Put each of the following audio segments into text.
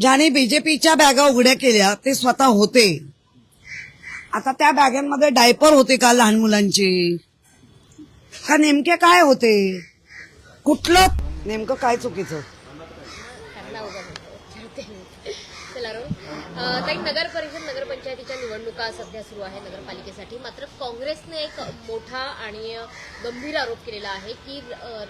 ज्याने बीजेपीच्या बॅगा उघड्या केल्या ते स्वतः होते. आता त्या बॅगांमध्ये डायपर होते का लहान मुलांचे? का नेमके काय होते? कुठलं? नेमकं काय चुकीचं? राहतो. चला रो. अं, नगर परिषद नगरपंचायतीच्या निवडणुका सध्या सुरू आहे नगरपालिकेसाठी. मात्र काँग्रेसने एक मोठा आणि गंभीर आरोप केलेला आहे की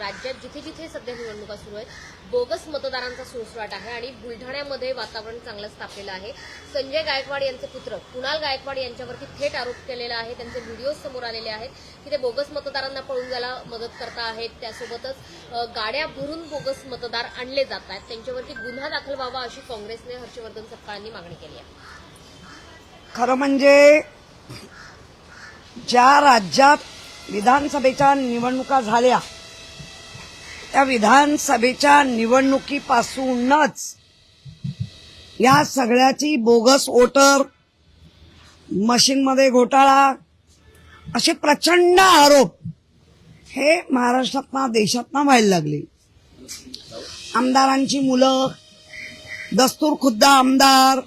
राज्यात जिथे जिथे सध्या निवडणुका सुरू आहेत बोगस मतदारांचा सुळसुळाट आहे आणि बुलढाण्यामध्ये वातावरण चांगलं स्थापलेलं आहे. संजय गायकवाड यांचे पुत्र कुणाल गायकवाड यांच्यावरती थेट आरोप केलेला आहे. त्यांचे व्हिडिओ समोर आलेले आहेत की ते बोगस मतदारांना पळून जायला मदत करता आहेत. त्यासोबतच गाड्या भरून बोगस मतदार आणले जात आहेत. त्यांच्यावरती गुन्हा दाखल व्हावा अशी काँग्रेसने हर्षवर्धन सपकाळांनी मागणी केली आहे. खरं म्हणजे ज्या राज्यात विधानसभेच्या निवडणुका झाल्या त्या विधानसभेच्या निवडणुकीपासूनच या सगळ्याची बोगस वोटर मशीनमध्ये घोटाळा असे प्रचंड आरोप हे महाराष्ट्रातना देशातना व्हायला लागले. आमदारांची मुलं दस्तूर खुद्द आमदार.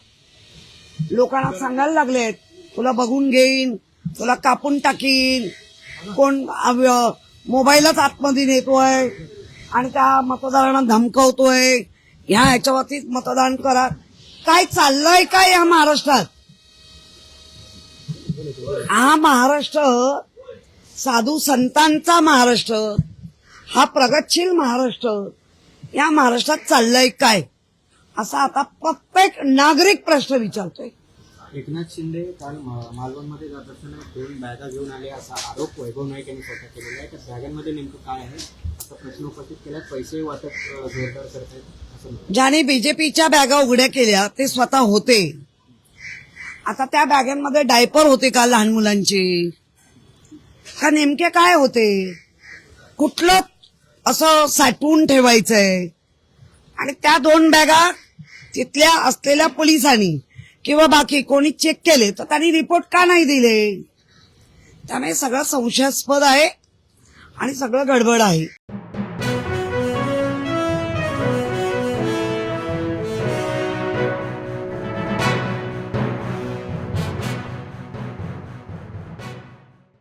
लोकांना सांगायला लागलेत तुला बघून घेईन तुला कापून टाकीन कोण अव- मोबाईलच आतमध्ये नेतोय आणि त्या मतदारांना धमकवतोय. ह्या ह्याच्यावरतीच मतदान करा. काय चाललंय काय या महाराष्ट्रात? हा महाराष्ट्र साधू संतांचा महाराष्ट्र हा प्रगतशील महाराष्ट्र या महाराष्ट्रात चाललंय काय? असा आता प्रत्येक नागरिक प्रश्न विचारतोय. एकनाथ शिंदे काल मालवणमध्ये जात असताना दोन बॅगा घेऊन आले असा आरोप वैभव नाईक यांनी स्वतः केलेला आहे. त्या बॅगांमध्ये नेमकं काय आहे? असा प्रश्न उपस्थित केला पैसे वाटप अ, जोरदार असं म्हणतात. ज्याने बीजेपीच्या बॅगा उघड्या केल्या ते स्वतः होते. आता त्या बॅगांमध्ये डायपर होते का लहान मुलांचे? का नेमके काय होते? कुठलं असं साठवून ठेवायचंय? आणि त्या दोन बॅगा तिथल्या असलेल्या पोलिसांनी किंवा बाकी कोणी चेक केले तर त्यांनी रिपोर्ट का नाही दिले? त्यामुळे सगळं संशयास्पद आहे आणि सगळं गडबड आहे.